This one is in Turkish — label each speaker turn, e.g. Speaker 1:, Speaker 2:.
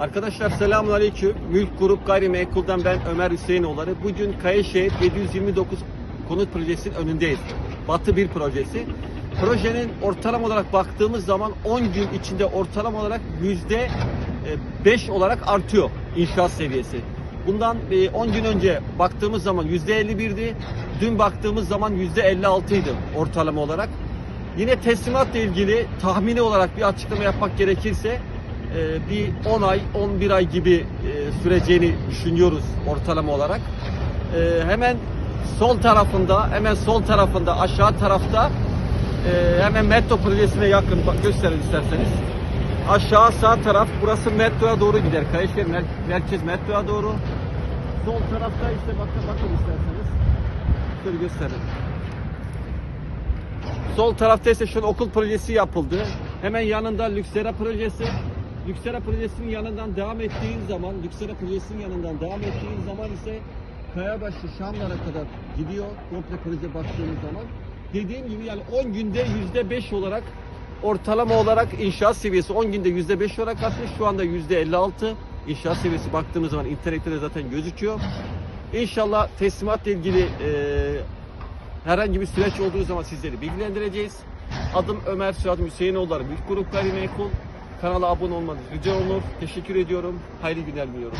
Speaker 1: Arkadaşlar selamun aleyküm. Mülk Grup Gayrimenkul'den ben Ömer Hüseyinoğulları. Bugün Kayaşehir 729 konut projesinin önündeyiz. Batı 1 projesi. Projenin ortalama olarak baktığımız zaman 10 gün içinde ortalama olarak yüzde 5 olarak artıyor inşaat seviyesi. Bundan e, 10 gün önce baktığımız zaman yüzde 51'di. Dün baktığımız zaman yüzde 56 idi ortalama olarak. Yine teslimatla ilgili tahmini olarak bir açıklama yapmak gerekirse e, bir 10 ay, 11 ay gibi e, süreceğini düşünüyoruz ortalama olarak. E, hemen sol tarafında, hemen sol tarafında, aşağı tarafta e, hemen metro projesine yakın bak gösterin isterseniz. Aşağı sağ taraf, burası metroya doğru gider. Kayseri mer- merkez metroya doğru. Sol tarafta işte bakın bakın isterseniz. Şöyle gösterin. Sol tarafta ise şu okul projesi yapıldı. Hemen yanında Lüksera projesi. Lüksera projesinin yanından devam ettiğin zaman, Lüksera projesinin yanından devam ettiğin zaman ise Kayabaşı Şamlara kadar gidiyor. Komple proje baktığınız zaman. Dediğim gibi yani 10 günde %5 olarak ortalama olarak inşaat seviyesi 10 günde %5 olarak artmış. Şu anda %56 inşaat seviyesi baktığımız zaman internette de zaten gözüküyor. İnşallah teslimatla ilgili eee Herhangi bir süreç olduğu zaman sizleri bilgilendireceğiz. Adım Ömer Suadım Hüseyinoğulları Büyük Grup Gayrimenkul. Kanala abone olmanız rica olur. Teşekkür ediyorum. Hayırlı günler diliyorum.